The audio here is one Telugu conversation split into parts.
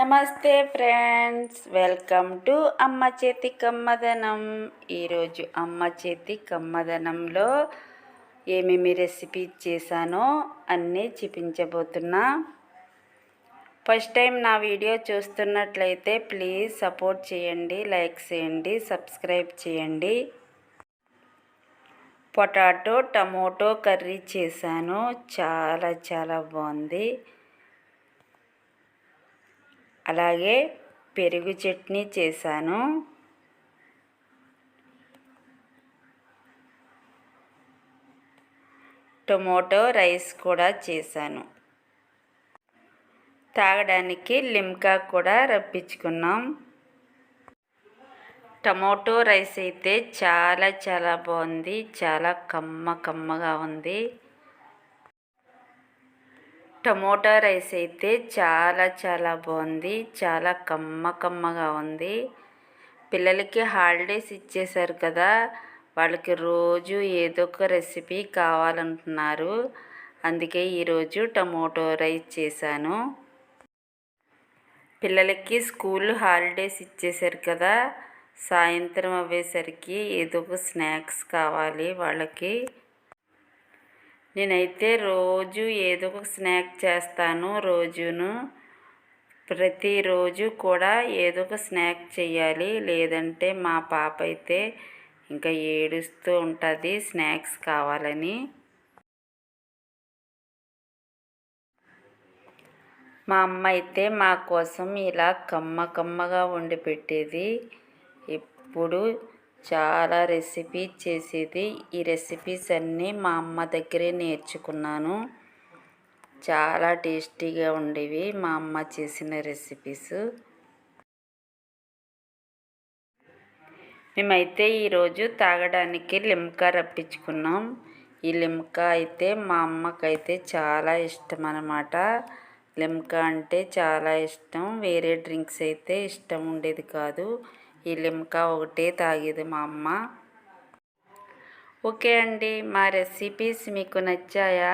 నమస్తే ఫ్రెండ్స్ వెల్కమ్ టు అమ్మ చేతి కమ్మదనం. ఈరోజు అమ్మ చేతి కమ్మదనంలో ఏమేమి రెసిపీ చేశానో అన్నీ చూపించబోతున్నా. ఫస్ట్ టైం నా వీడియో చూస్తున్నట్లయితే ప్లీజ్ సపోర్ట్ చేయండి లైక్ చేయండి సబ్స్క్రైబ్ చేయండి. పొటాటో టమోటో కర్రీ చేశాను. చాలా చాలా బాగుంది. అలాగే పెరుగు చట్నీ చేశాను. టొమాటో రైస్ కూడా చేశాను. తాగడానికి లిమ్కా కూడా రప్పించుకున్నాం. టమోటో రైస్ అయితే చాలా చాలా బాగుంది. చాలా కమ్మ కమ్మగా ఉంది. టమోటా రైస్ అయితే చాలా చాలా బాగుంది. చాలా కమ్మ కమ్మగా ఉంది. పిల్లలకి హాలిడేస్ ఇచ్చేశారు కదా. వాళ్ళకి రోజు ఏదో ఒక రెసిపీ కావాలంటున్నారు. అందుకే ఈరోజు టమోటో రైస్ చేశాను. పిల్లలకి స్కూల్ హాలిడేస్ ఇచ్చేశారు కదా. సాయంత్రం అవ్వేసరికి ఏదో ఒక స్నాక్స్ కావాలి వాళ్ళకి. నేనైతే రోజు ఏదో ఒక స్నాక్ చేస్తాను రోజును. ప్రతిరోజు కూడా ఏదో ఒక స్నాక్ చేయాలి లేదంటే మా పాప అయితే ఇంకా ఏడుస్తూ ఉంటుంది స్నాక్స్ కావాలని. మా అమ్మ అయితే మా కోసం ఇలా కమ్మ కమ్మగా వండి పెట్టేది. ఇప్పుడు చాలా రెసిపీ చేసేది. ఈ రెసిపీస్ అన్నీ మా అమ్మ దగ్గరే నేర్చుకున్నాను. చాలా టేస్టీగా ఉండేవి మా అమ్మ చేసిన రెసిపీస్. మేమైతే ఈరోజు తాగడానికి లిమ్కా రప్పించుకున్నాం. ఈ లిమ్కా అయితే మా అమ్మకైతే చాలా ఇష్టం అన్నమాట లిమ్కా అంటే చాలా ఇష్టం. వేరే డ్రింక్స్ అయితే ఇష్టం ఉండేది కాదు. ఈ లిమ్కా ఒకటే తాగేది మా అమ్మ. ఓకే అండి మా రెసిపీస్ మీకు నచ్చాయా?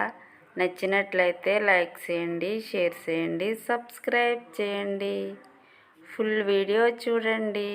నచ్చినట్లయితే లైక్ చేయండి షేర్ చేయండి సబ్స్క్రైబ్ చేయండి. ఫుల్ వీడియో చూడండి.